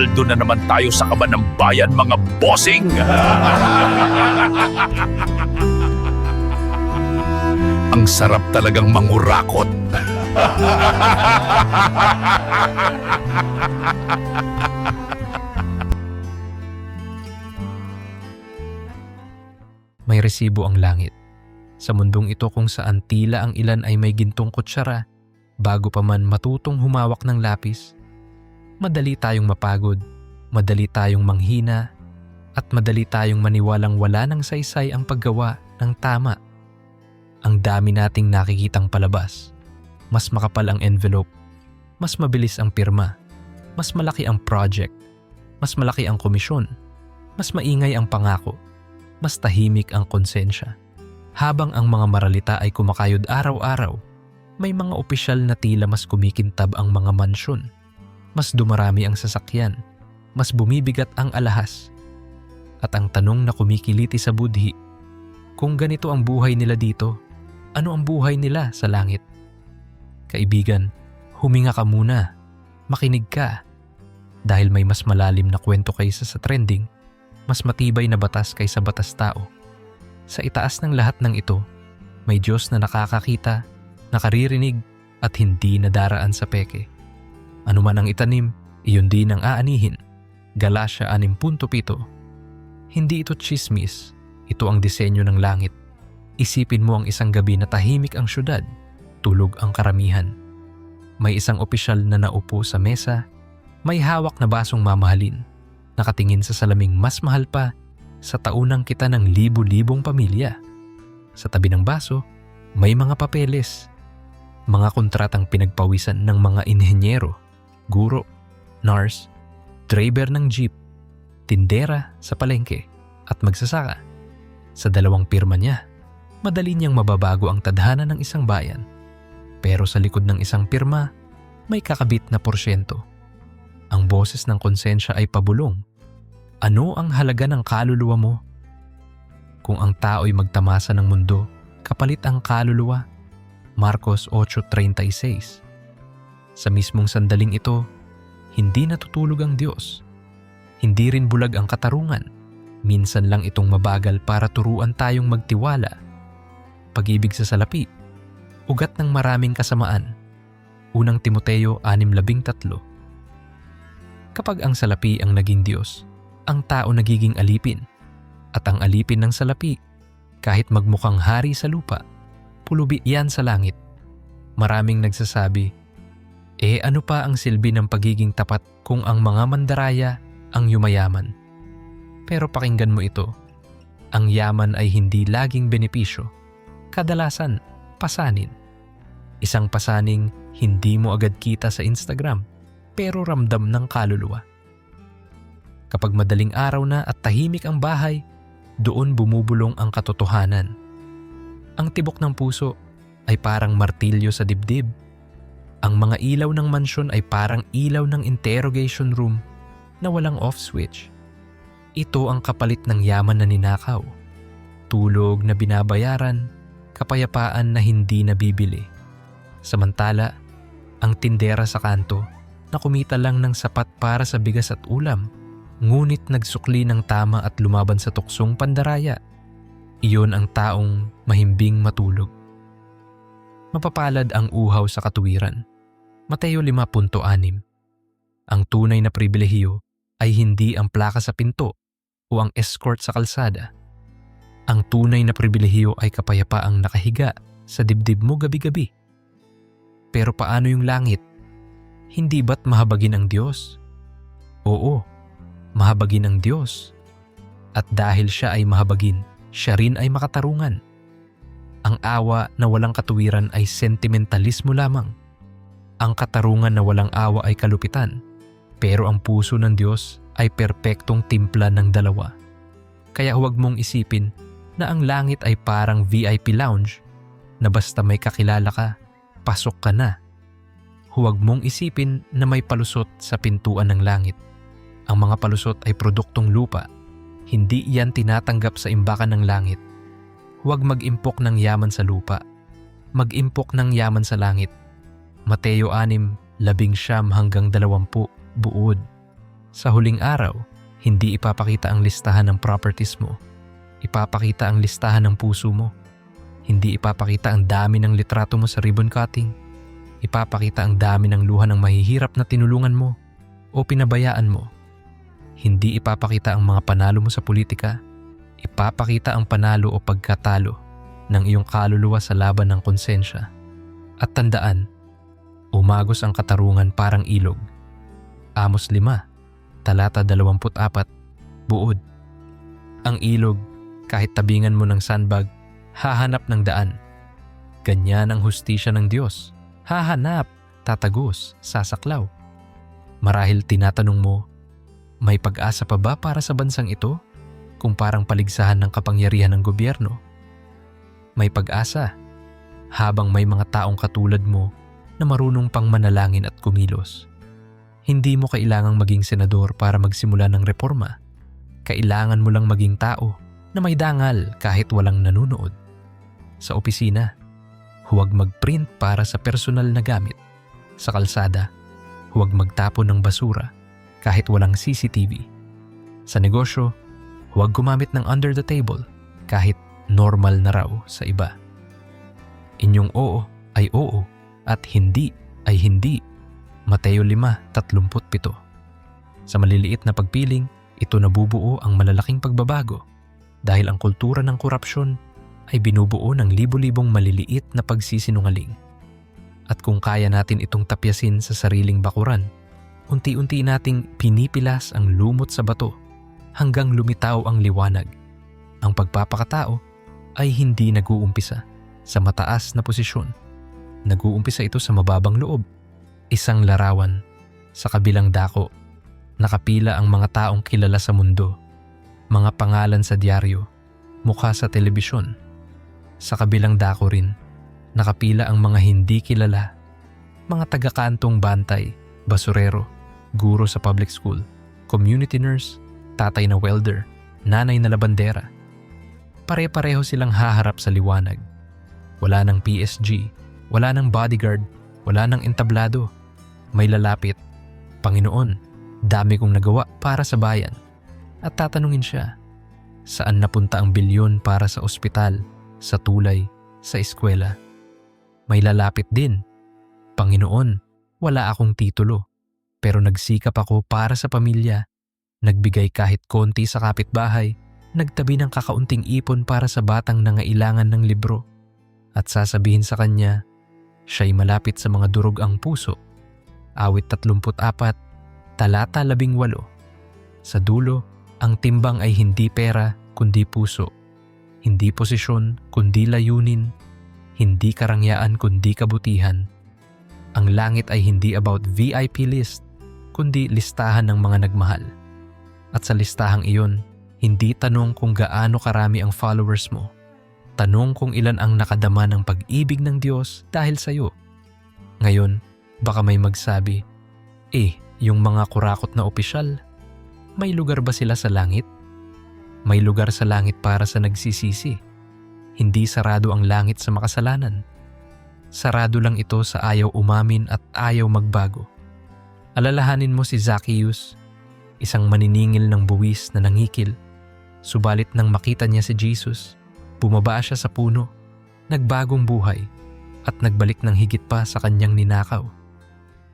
Aldo na naman tayo sa kaban ng bayan mga bossing! Ang sarap talagang mangurakot. May resibo ang langit. Sa mundong ito kung saan tila ang ilan ay may gintong kutsara bago pa man matutong humawak ng lapis, madali tayong mapagod, madali tayong manghina, at madali tayong maniwalang wala ng saysay ang paggawa ng tama. Ang dami nating nakikitang palabas. Mas makapal ang envelope, mas mabilis ang pirma, mas malaki ang project, mas malaki ang komisyon, mas maingay ang pangako mas tahimik ang konsensya. Habang ang mga maralita ay kumakayod araw-araw, may mga opisyal na tila mas kumikintab ang mga mansyon. Mas dumarami ang sasakyan, mas bumibigat ang alahas. At ang tanong na kumikiliti sa budhi, kung ganito ang buhay nila dito, ano ang buhay nila sa langit? Kaibigan, huminga ka muna, makinig ka. Dahil may mas malalim na kwento kaysa sa trending, mas matibay na batas kaysa batas tao. Sa itaas ng lahat ng ito, may Diyos na nakakakita, nakaririnig at hindi nadaraan sa peke. Ano man ang itanim, iyon din ang aanihin. Galasya 6.7 Hindi ito chismis, ito ang disenyo ng langit. Isipin mo ang isang gabi na tahimik ang syudad, tulog ang karamihan. May isang opisyal na naupo sa mesa, may hawak na basong mamahalin nakatingin sa salaming mas mahal pa sa taunang kita ng libu-libong pamilya. Sa tabi ng baso, may mga papeles, mga kontratang pinagpawisan ng mga inhenyero, guro, nurse, driver ng jeep, tindera sa palengke at magsasaka. Sa dalawang pirma niya, madali niyang mababago ang tadhana ng isang bayan. Pero sa likod ng isang pirma, may kakabit na porsyento. Ang boses ng konsensya ay pabulong ano ang halaga ng kaluluwa mo? Kung ang tao'y magtamasa ng mundo, kapalit ang kaluluwa. Marcos 8.36 Sa mismong sandaling ito, hindi natutulog ang Diyos. Hindi rin bulag ang katarungan. Minsan lang itong mabagal para turuan tayong magtiwala. Pag-ibig sa salapi, ugat ng maraming kasamaan. Unang Timoteo 6.13 Kapag ang salapi ang naging Diyos, ang tao nagiging alipin. At ang alipin ng salapi, kahit magmukhang hari sa lupa, pulubi yan sa langit. Maraming nagsasabi, eh ano pa ang silbi ng pagiging tapat kung ang mga mandaraya ang yumayaman? Pero pakinggan mo ito, ang yaman ay hindi laging benepisyo. Kadalasan, pasanin. Isang pasaning hindi mo agad kita sa Instagram, pero ramdam ng kaluluwa. Kapag madaling araw na at tahimik ang bahay, doon bumubulong ang katotohanan. Ang tibok ng puso ay parang martilyo sa dibdib. Ang mga ilaw ng mansyon ay parang ilaw ng interrogation room na walang off switch. Ito ang kapalit ng yaman na ninakaw. Tulog na binabayaran, kapayapaan na hindi nabibili. Samantala, ang tindera sa kanto na kumita lang ng sapat para sa bigas at ulam ngunit nagsukli ng tama at lumaban sa tuksong pandaraya. Iyon ang taong mahimbing matulog. Mapapalad ang uhaw sa katuwiran. Mateo 5.6 Ang tunay na pribilehiyo ay hindi ang plaka sa pinto o ang escort sa kalsada. Ang tunay na pribilehiyo ay kapayapaang nakahiga sa dibdib mo gabi-gabi. Pero paano yung langit? Hindi ba't mahabagin ang Diyos? Oo, mahabagin ang Diyos. At dahil siya ay mahabagin, siya rin ay makatarungan. Ang awa na walang katuwiran ay sentimentalismo lamang. Ang katarungan na walang awa ay kalupitan. Pero ang puso ng Diyos ay perpektong timpla ng dalawa. Kaya huwag mong isipin na ang langit ay parang VIP lounge na basta may kakilala ka, pasok ka na. Huwag mong isipin na may palusot sa pintuan ng langit ang mga palusot ay produktong lupa. Hindi iyan tinatanggap sa imbakan ng langit. Huwag mag-impok ng yaman sa lupa. Mag-impok ng yaman sa langit. Mateo 6, labing siyam hanggang dalawampu, buod. Sa huling araw, hindi ipapakita ang listahan ng properties mo. Ipapakita ang listahan ng puso mo. Hindi ipapakita ang dami ng litrato mo sa ribbon cutting. Ipapakita ang dami ng luha ng mahihirap na tinulungan mo o pinabayaan mo. Hindi ipapakita ang mga panalo mo sa politika. Ipapakita ang panalo o pagkatalo ng iyong kaluluwa sa laban ng konsensya. At tandaan, umagos ang katarungan parang ilog. Amos 5, talata 24, buod. Ang ilog, kahit tabingan mo ng sandbag, hahanap ng daan. Ganyan ang hustisya ng Diyos. Hahanap, tatagos, sasaklaw. Marahil tinatanong mo, may pag-asa pa ba para sa bansang ito kung parang paligsahan ng kapangyarihan ng gobyerno? May pag-asa habang may mga taong katulad mo na marunong pang manalangin at kumilos. Hindi mo kailangang maging senador para magsimula ng reforma. Kailangan mo lang maging tao na may dangal kahit walang nanunood. Sa opisina, huwag mag-print para sa personal na gamit. Sa kalsada, huwag magtapon ng basura kahit walang CCTV. Sa negosyo, huwag gumamit ng under the table kahit normal na raw sa iba. Inyong oo ay oo at hindi ay hindi. Mateo 5.37 Sa maliliit na pagpiling, ito nabubuo ang malalaking pagbabago dahil ang kultura ng korupsyon ay binubuo ng libo-libong maliliit na pagsisinungaling. At kung kaya natin itong tapyasin sa sariling bakuran, unti-unti nating pinipilas ang lumot sa bato hanggang lumitaw ang liwanag. Ang pagpapakatao ay hindi nag-uumpisa sa mataas na posisyon. Nag-uumpisa ito sa mababang loob. Isang larawan sa kabilang dako. Nakapila ang mga taong kilala sa mundo. Mga pangalan sa dyaryo, mukha sa telebisyon. Sa kabilang dako rin, nakapila ang mga hindi kilala. Mga taga-kantong bantay, basurero, guro sa public school, community nurse, tatay na welder, nanay na labandera. Pare-pareho silang haharap sa liwanag. Wala ng PSG, wala ng bodyguard, wala ng entablado. May lalapit, Panginoon, dami kong nagawa para sa bayan. At tatanungin siya, saan napunta ang bilyon para sa ospital, sa tulay, sa eskwela? May lalapit din, Panginoon, wala akong titulo, pero nagsikap ako para sa pamilya. Nagbigay kahit konti sa kapitbahay, nagtabi ng kakaunting ipon para sa batang nangailangan ng libro. At sasabihin sa kanya, siya'y malapit sa mga durog ang puso. Awit 34, talata 18. Sa dulo, ang timbang ay hindi pera kundi puso. Hindi posisyon kundi layunin. Hindi karangyaan kundi kabutihan. Ang langit ay hindi about VIP list kundi listahan ng mga nagmahal. At sa listahang iyon, hindi tanong kung gaano karami ang followers mo. Tanong kung ilan ang nakadama ng pag-ibig ng Diyos dahil sa iyo. Ngayon, baka may magsabi, eh, yung mga kurakot na opisyal, may lugar ba sila sa langit? May lugar sa langit para sa nagsisisi. Hindi sarado ang langit sa makasalanan. Sarado lang ito sa ayaw umamin at ayaw magbago. Alalahanin mo si Zacchaeus, isang maniningil ng buwis na nangikil. Subalit nang makita niya si Jesus, bumaba siya sa puno, nagbagong buhay, at nagbalik ng higit pa sa kanyang ninakaw.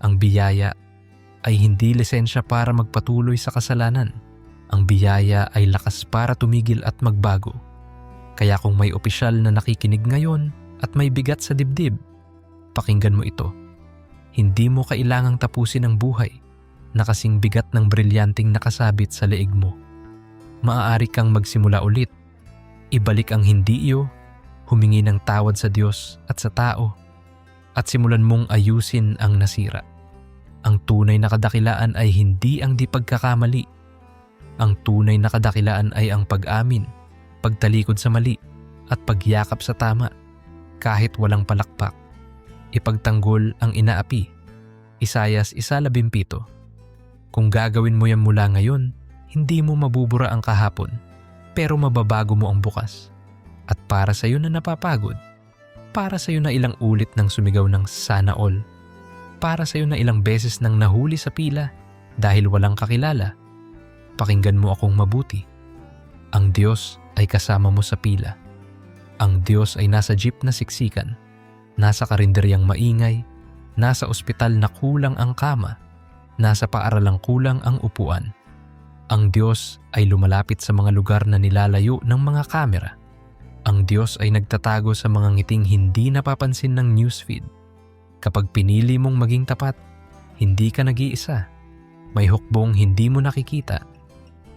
Ang biyaya ay hindi lisensya para magpatuloy sa kasalanan. Ang biyaya ay lakas para tumigil at magbago. Kaya kung may opisyal na nakikinig ngayon at may bigat sa dibdib, pakinggan mo ito. Hindi mo kailangang tapusin ang buhay na kasing bigat ng brilyanting nakasabit sa leeg mo. Maaari kang magsimula ulit. Ibalik ang hindi iyo, humingi ng tawad sa Diyos at sa tao, at simulan mong ayusin ang nasira. Ang tunay na kadakilaan ay hindi ang di pagkakamali. Ang tunay na kadakilaan ay ang pag-amin, pagtalikod sa mali, at pagyakap sa tama, kahit walang palakpak. Ipagtanggol ang inaapi. Isayas 1.17 Kung gagawin mo yan mula ngayon, hindi mo mabubura ang kahapon, pero mababago mo ang bukas. At para sa iyo na napapagod, para sa iyo na ilang ulit nang sumigaw ng sana all, para sa iyo na ilang beses nang nahuli sa pila, dahil walang kakilala. Pakinggan mo akong mabuti. Ang Diyos ay kasama mo sa pila. Ang Diyos ay nasa jeep na siksikan, nasa karinderyang maingay, nasa ospital na kulang ang kama, nasa paaralang kulang ang upuan. Ang Diyos ay lumalapit sa mga lugar na nilalayo ng mga kamera. Ang Diyos ay nagtatago sa mga ngiting hindi napapansin ng newsfeed. Kapag pinili mong maging tapat, hindi ka nag-iisa. May hukbong hindi mo nakikita.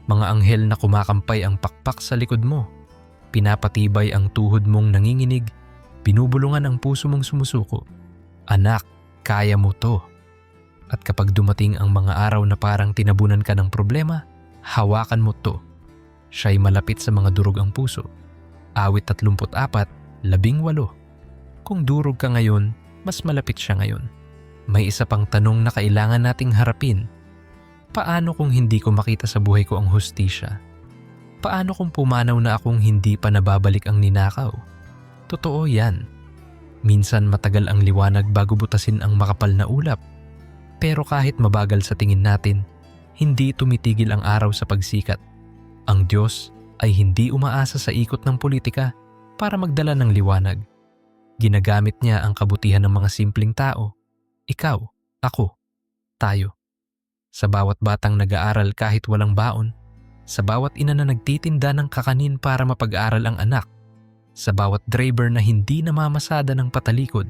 Mga anghel na kumakampay ang pakpak sa likod mo. Pinapatibay ang tuhod mong nanginginig. Binubulungan ang puso mong sumusuko. Anak, kaya mo to. At kapag dumating ang mga araw na parang tinabunan ka ng problema, hawakan mo to. Siya'y malapit sa mga durog ang puso. Awit 34, labing walo. Kung durog ka ngayon, mas malapit siya ngayon. May isa pang tanong na kailangan nating harapin. Paano kung hindi ko makita sa buhay ko ang hustisya? Paano kung pumanaw na akong hindi pa nababalik ang ninakaw? Totoo yan. Minsan matagal ang liwanag bago butasin ang makapal na ulap. Pero kahit mabagal sa tingin natin, hindi tumitigil ang araw sa pagsikat. Ang Diyos ay hindi umaasa sa ikot ng politika para magdala ng liwanag. Ginagamit niya ang kabutihan ng mga simpleng tao. Ikaw, ako, tayo. Sa bawat batang nag-aaral kahit walang baon, sa bawat ina na nagtitinda ng kakanin para mapag-aral ang anak, sa bawat driver na hindi namamasada ng patalikod,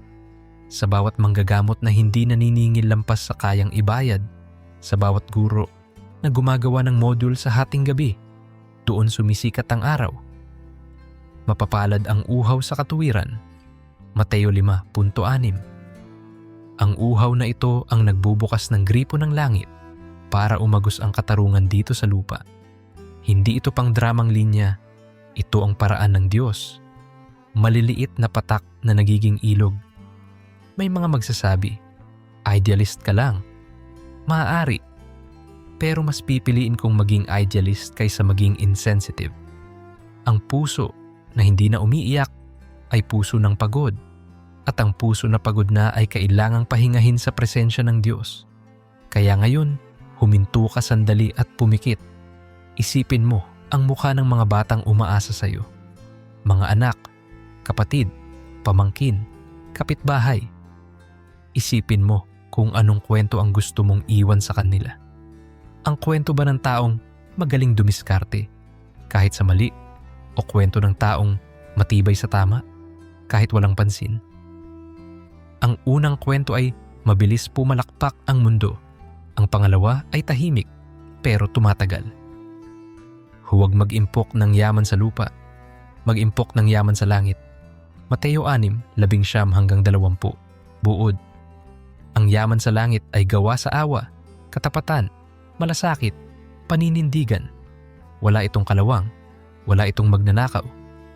sa bawat manggagamot na hindi naniningil lampas sa kayang ibayad, sa bawat guro na gumagawa ng module sa hating gabi, doon sumisikat ang araw. Mapapalad ang uhaw sa katuwiran. Mateo 5.6 Ang uhaw na ito ang nagbubukas ng gripo ng langit para umagos ang katarungan dito sa lupa. Hindi ito pang dramang linya, ito ang paraan ng Diyos. Maliliit na patak na nagiging ilog. May mga magsasabi, idealist ka lang. Maaari. Pero mas pipiliin kong maging idealist kaysa maging insensitive. Ang puso na hindi na umiiyak ay puso ng pagod. At ang puso na pagod na ay kailangang pahingahin sa presensya ng Diyos. Kaya ngayon, huminto ka sandali at pumikit. Isipin mo ang mukha ng mga batang umaasa sa iyo. Mga anak, kapatid, pamangkin, kapitbahay. Isipin mo kung anong kwento ang gusto mong iwan sa kanila. Ang kwento ba ng taong magaling dumiskarte kahit sa mali o kwento ng taong matibay sa tama kahit walang pansin? Ang unang kwento ay mabilis pumalakpak ang mundo. Ang pangalawa ay tahimik pero tumatagal. Huwag mag-impok ng yaman sa lupa. Mag-impok ng yaman sa langit. Mateo 6, labing siyam hanggang dalawampu. Buod. Ang yaman sa langit ay gawa sa awa, katapatan, malasakit, paninindigan. Wala itong kalawang, wala itong magnanakaw,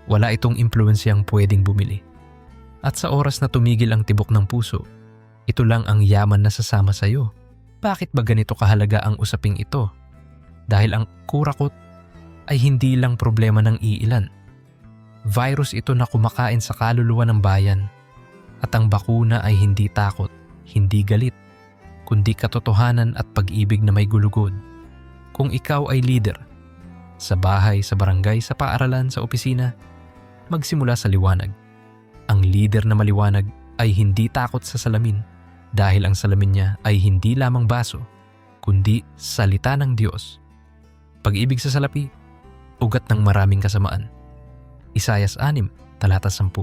wala itong impluensyang pwedeng bumili. At sa oras na tumigil ang tibok ng puso, ito lang ang yaman na sasama sa iyo. Bakit ba ganito kahalaga ang usaping ito? Dahil ang kurakot ay hindi lang problema ng iilan. Virus ito na kumakain sa kaluluwa ng bayan. At ang bakuna ay hindi takot, hindi galit, kundi katotohanan at pag-ibig na may gulugod. Kung ikaw ay leader, sa bahay, sa barangay, sa paaralan, sa opisina, magsimula sa liwanag. Ang leader na maliwanag ay hindi takot sa salamin dahil ang salamin niya ay hindi lamang baso, kundi salita ng Diyos. Pag-ibig sa salapi, ugat ng maraming kasamaan. Isayas 6, talata 10.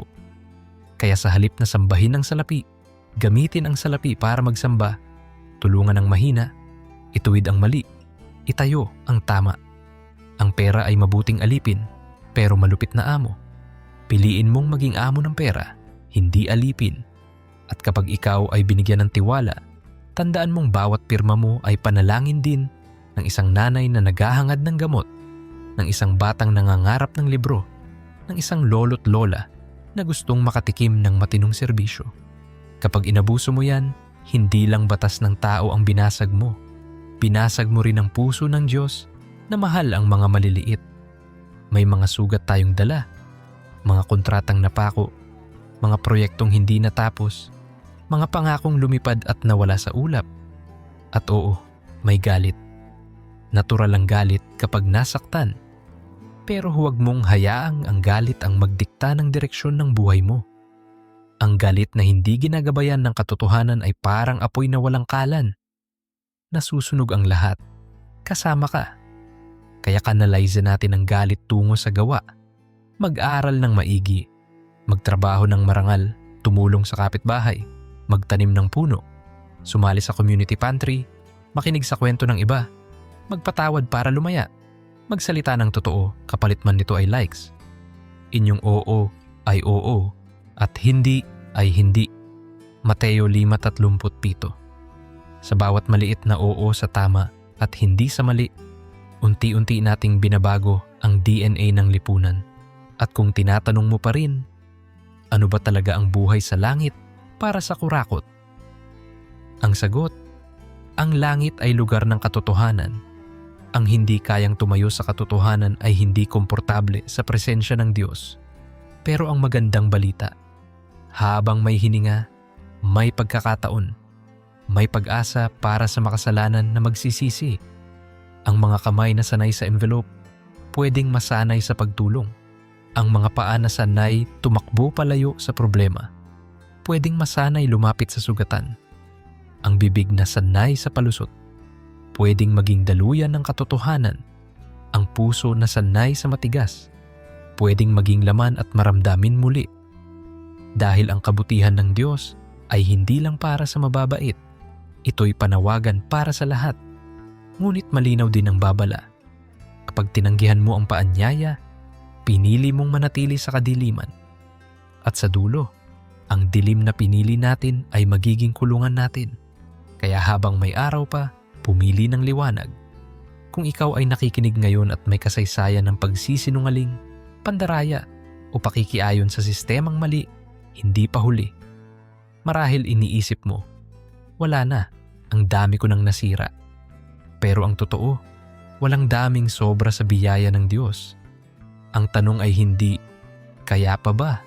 Kaya sa halip na sambahin ang salapi, gamitin ang salapi para magsamba, tulungan ang mahina, ituwid ang mali, itayo ang tama. Ang pera ay mabuting alipin, pero malupit na amo. Piliin mong maging amo ng pera, hindi alipin. At kapag ikaw ay binigyan ng tiwala, tandaan mong bawat pirma mo ay panalangin din ng isang nanay na naghahangad ng gamot, ng isang batang nangangarap ng libro, ng isang lolo't lola na gustong makatikim ng matinong serbisyo. Kapag inabuso mo yan, hindi lang batas ng tao ang binasag mo. Binasag mo rin ang puso ng Diyos na mahal ang mga maliliit. May mga sugat tayong dala, mga kontratang napako, mga proyektong hindi natapos, mga pangakong lumipad at nawala sa ulap. At oo, may galit. Natural ang galit kapag nasaktan. Pero huwag mong hayaang ang galit ang magdikta ng direksyon ng buhay mo. Ang galit na hindi ginagabayan ng katotohanan ay parang apoy na walang kalan. Nasusunog ang lahat. Kasama ka. Kaya kanalize natin ang galit tungo sa gawa. Mag-aral ng maigi. Magtrabaho ng marangal. Tumulong sa kapitbahay. Magtanim ng puno. Sumali sa community pantry. Makinig sa kwento ng iba. Magpatawad para lumaya. Magsalita ng totoo kapalit man nito ay likes. Inyong oo ay oo at hindi ay hindi. Mateo 5.37 Sa bawat maliit na oo sa tama at hindi sa mali, unti-unti nating binabago ang DNA ng lipunan. At kung tinatanong mo pa rin, ano ba talaga ang buhay sa langit para sa kurakot? Ang sagot, ang langit ay lugar ng katotohanan. Ang hindi kayang tumayo sa katotohanan ay hindi komportable sa presensya ng Diyos. Pero ang magandang balita, habang may hininga, may pagkakataon, may pag-asa para sa makasalanan na magsisisi. Ang mga kamay na sanay sa envelope, pwedeng masanay sa pagtulong. Ang mga paa na sanay tumakbo palayo sa problema, pwedeng masanay lumapit sa sugatan. Ang bibig na sanay sa palusot, pwedeng maging daluyan ng katotohanan. Ang puso na sanay sa matigas, pwedeng maging laman at maramdamin muli. Dahil ang kabutihan ng Diyos ay hindi lang para sa mababait, ito'y panawagan para sa lahat. Ngunit malinaw din ang babala. Kapag tinanggihan mo ang paanyaya, pinili mong manatili sa kadiliman. At sa dulo, ang dilim na pinili natin ay magiging kulungan natin. Kaya habang may araw pa, pumili ng liwanag. Kung ikaw ay nakikinig ngayon at may kasaysayan ng pagsisinungaling, pandaraya o pakikiayon sa sistemang mali, hindi pa huli. Marahil iniisip mo, wala na, ang dami ko nang nasira. Pero ang totoo, walang daming sobra sa biyaya ng Diyos. Ang tanong ay hindi, kaya pa ba?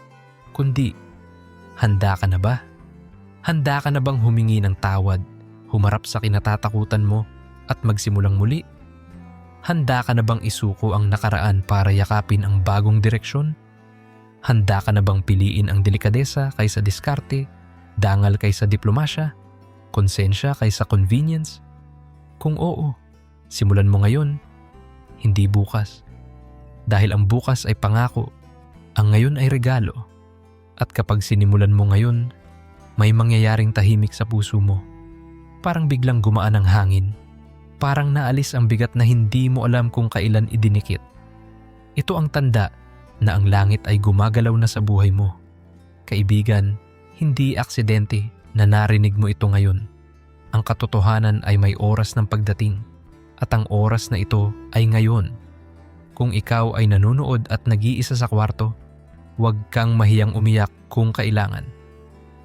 Kundi, handa ka na ba? Handa ka na bang humingi ng tawad, humarap sa kinatatakutan mo at magsimulang muli? Handa ka na bang isuko ang nakaraan para yakapin ang bagong direksyon? Handa ka na bang piliin ang delikadesa kaysa diskarte, dangal kaysa diplomasya, konsensya kaysa convenience? Kung oo, simulan mo ngayon, hindi bukas. Dahil ang bukas ay pangako, ang ngayon ay regalo. At kapag sinimulan mo ngayon, may mangyayaring tahimik sa puso mo. Parang biglang gumaan ang hangin. Parang naalis ang bigat na hindi mo alam kung kailan idinikit. Ito ang tanda na ang langit ay gumagalaw na sa buhay mo. Kaibigan, hindi aksidente na narinig mo ito ngayon. Ang katotohanan ay may oras ng pagdating at ang oras na ito ay ngayon. Kung ikaw ay nanonood at nag-iisa sa kwarto, huwag kang mahiyang umiyak kung kailangan.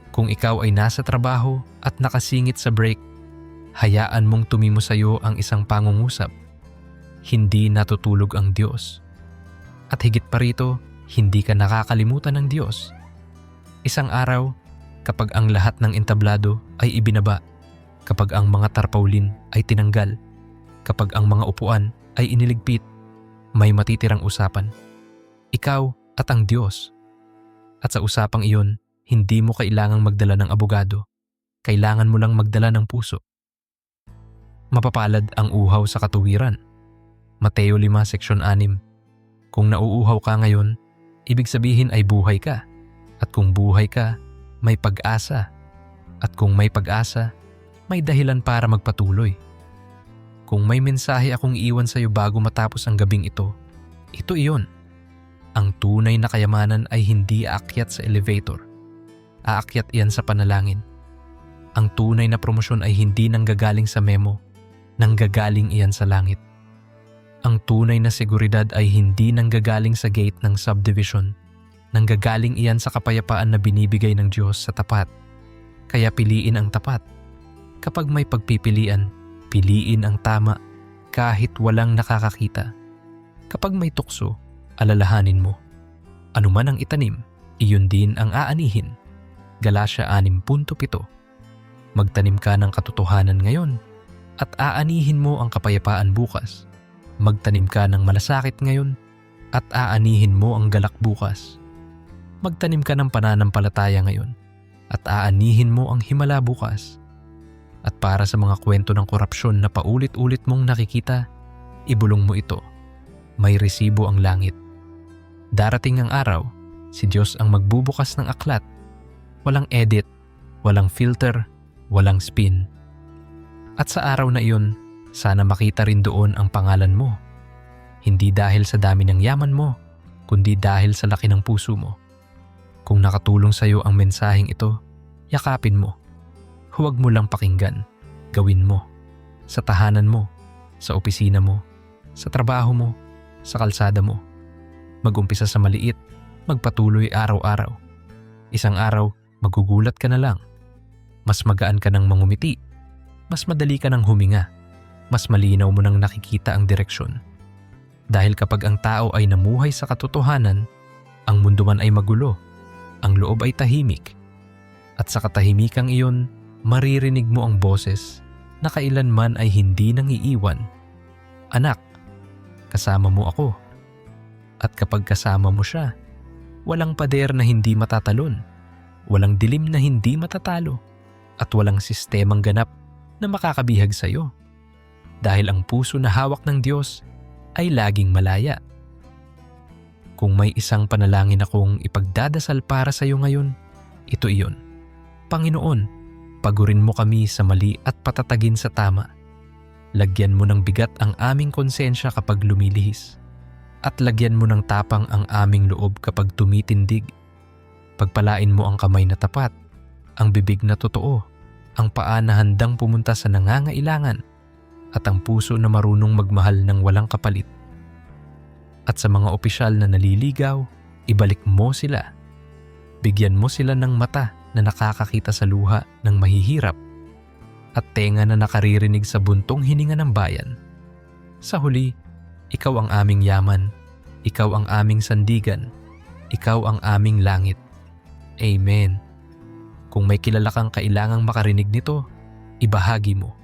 Kung ikaw ay nasa trabaho at nakasingit sa break, hayaan mong tumimo sa iyo ang isang pangungusap. Hindi natutulog ang Diyos. At higit pa rito, hindi ka nakakalimutan ng Diyos. Isang araw, kapag ang lahat ng entablado ay ibinaba, kapag ang mga tarpaulin ay tinanggal, kapag ang mga upuan ay iniligpit, may matitirang usapan. Ikaw at ang Diyos. At sa usapang iyon, hindi mo kailangang magdala ng abogado. Kailangan mo lang magdala ng puso. Mapapalad ang uhaw sa katuwiran. Mateo 5, seksyon 6. Kung nauuhaw ka ngayon, ibig sabihin ay buhay ka. At kung buhay ka, may pag-asa. At kung may pag-asa, may dahilan para magpatuloy. Kung may mensahe akong iwan sa iyo bago matapos ang gabing ito, ito iyon. Ang tunay na kayamanan ay hindi aakyat sa elevator. Aakyat iyan sa panalangin. Ang tunay na promosyon ay hindi nanggagaling sa memo, nanggagaling iyan sa langit. Ang tunay na seguridad ay hindi nanggagaling sa gate ng subdivision, nanggagaling iyan sa kapayapaan na binibigay ng Diyos sa tapat. Kaya piliin ang tapat. Kapag may pagpipilian, piliin ang tama kahit walang nakakakita. Kapag may tukso, alalahanin mo. Ano man ang itanim, iyon din ang aanihin. Galasya 6.7 Magtanim ka ng katotohanan ngayon at aanihin mo ang kapayapaan bukas. Magtanim ka ng malasakit ngayon at aanihin mo ang galak bukas. Magtanim ka ng pananampalataya ngayon at aanihin mo ang himala bukas. At para sa mga kwento ng korupsyon na paulit-ulit mong nakikita, ibulong mo ito. May resibo ang langit. Darating ang araw, si Diyos ang magbubukas ng aklat. Walang edit, walang filter, walang spin. At sa araw na iyon, sana makita rin doon ang pangalan mo. Hindi dahil sa dami ng yaman mo, kundi dahil sa laki ng puso mo. Kung nakatulong sa iyo ang mensaheng ito, yakapin mo. Huwag mo lang pakinggan, gawin mo. Sa tahanan mo, sa opisina mo, sa trabaho mo, sa kalsada mo. Mag-umpisa sa maliit, magpatuloy araw-araw. Isang araw, magugulat ka na lang. Mas magaan ka ng mangumiti. Mas madali ka ng huminga. Mas malinaw mo nang nakikita ang direksyon. Dahil kapag ang tao ay namuhay sa katotohanan, ang mundo man ay magulo, ang loob ay tahimik. At sa katahimikang iyon, maririnig mo ang boses na kailanman ay hindi nang iiwan. Anak, kasama mo ako. At kapag kasama mo siya, walang pader na hindi matatalon, walang dilim na hindi matatalo, at walang sistemang ganap na makakabihag sa iyo. Dahil ang puso na hawak ng Diyos ay laging malaya. Kung may isang panalangin akong ipagdadasal para sa iyo ngayon, ito iyon. Panginoon, pagurin mo kami sa mali at patatagin sa tama. Lagyan mo ng bigat ang aming konsensya kapag lumilihis. At lagyan mo ng tapang ang aming loob kapag tumitindig. Pagpalain mo ang kamay na tapat, ang bibig na totoo, ang paa na handang pumunta sa nangangailangan, at ang puso na marunong magmahal ng walang kapalit. At sa mga opisyal na naliligaw, ibalik mo sila. Bigyan mo sila ng mata na nakakakita sa luha ng mahihirap at tenga na nakaririnig sa buntong hininga ng bayan. Sa huli, ikaw ang aming yaman, ikaw ang aming sandigan, ikaw ang aming langit. Amen. Kung may kilala kang kailangang makarinig nito, ibahagi mo.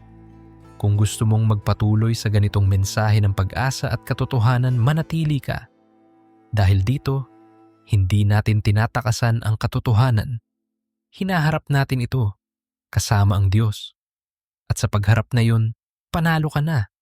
Kung gusto mong magpatuloy sa ganitong mensahe ng pag-asa at katotohanan, manatili ka. Dahil dito, hindi natin tinatakasan ang katotohanan. Hinaharap natin ito kasama ang Diyos. At sa pagharap na yun, panalo ka na.